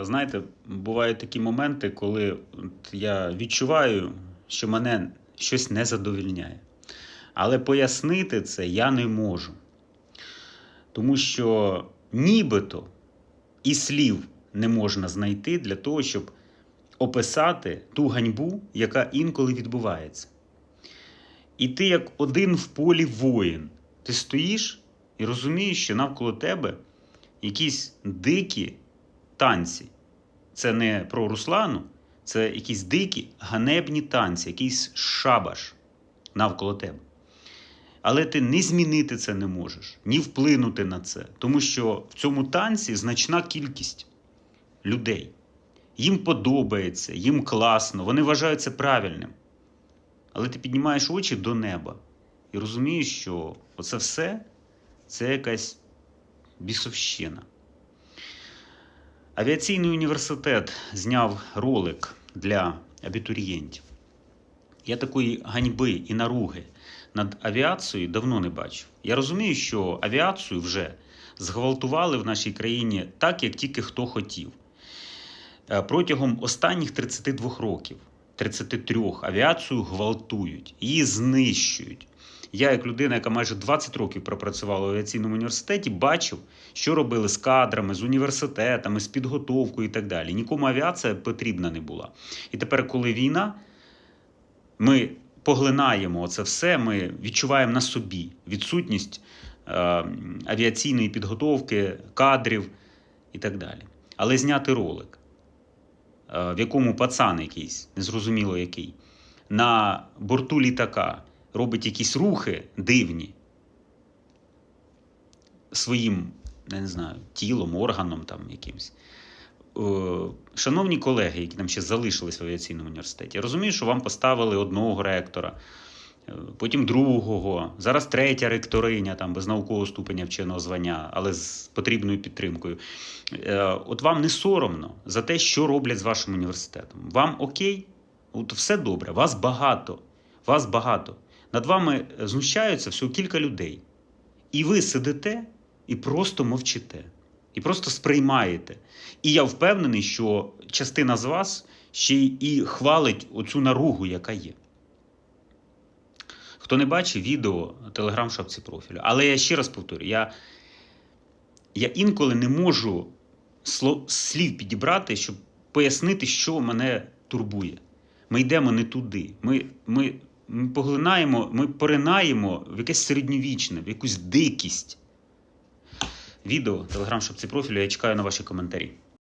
Знаєте, бувають такі моменти, коли я відчуваю, що мене щось не задовільняє. Але пояснити це я не можу. Тому що нібито і слів не можна знайти для того, щоб описати ту ганьбу, яка інколи відбувається. І ти, як один в полі воїн, ти стоїш і розумієш, що навколо тебе якісь дикі танці. Це не про Руслану, це якісь дикі ганебні танці, якийсь шабаш навколо тебе. Але ти ні змінити це не можеш, ні вплинути на це, тому що в цьому танці значна кількість людей. Їм подобається, їм класно, вони вважають це правильним. Але ти піднімаєш очі до неба і розумієш, що оце все це якась бісовщина. Авіаційний університет зняв ролик для абітурієнтів. Я такої ганьби і наруги над авіацією давно не бачив. Я розумію, що авіацію вже зґвалтували в нашій країні так, як тільки хто хотів. Е, Протягом останніх 32 років, 33 авіацію гвалтують, її знищують. Я, як людина, яка майже 20 років пропрацювала в авіаційному університеті, бачив, що робили з кадрами, з університетами, з підготовкою і так далі. Нікому авіація потрібна не була. І тепер, коли війна, ми поглинаємо це все, ми відчуваємо на собі відсутність е, авіаційної підготовки, кадрів і так далі. Але зняти ролик, е, в якому пацан якийсь, незрозуміло який, на борту літака робить якісь рухи дивні своїм, не знаю, тілом, органом там якимось. Е, Шановні колеги, які там ще залишились в авіаційному університеті, я розумію, що вам поставили одного ректора, е, потім другого, зараз третя ректориня там без наукового ступеня вченого звання, але з потрібною підтримкою. Е, От вам не соромно за те, що роблять з вашим університетом. Вам окей? От все добре, вас багато. Вас багато. Над вами знущаються всього кілька людей. І ви сидите і просто мовчите, і просто сприймаєте. І я впевнений, що частина з вас ще і хвалить оцю наругу, яка є. Хто не бачив відео телеграм-шапці профілю. Але я ще раз повторю: я, я інколи не можу слів підібрати, щоб пояснити, що мене турбує. Ми йдемо не туди. Ми, ми, ми поглинаємо, ми поринаємо в якесь середньовічне, в якусь дикість. Відео, телеграм-шапці профілю. Я чекаю на ваші коментарі.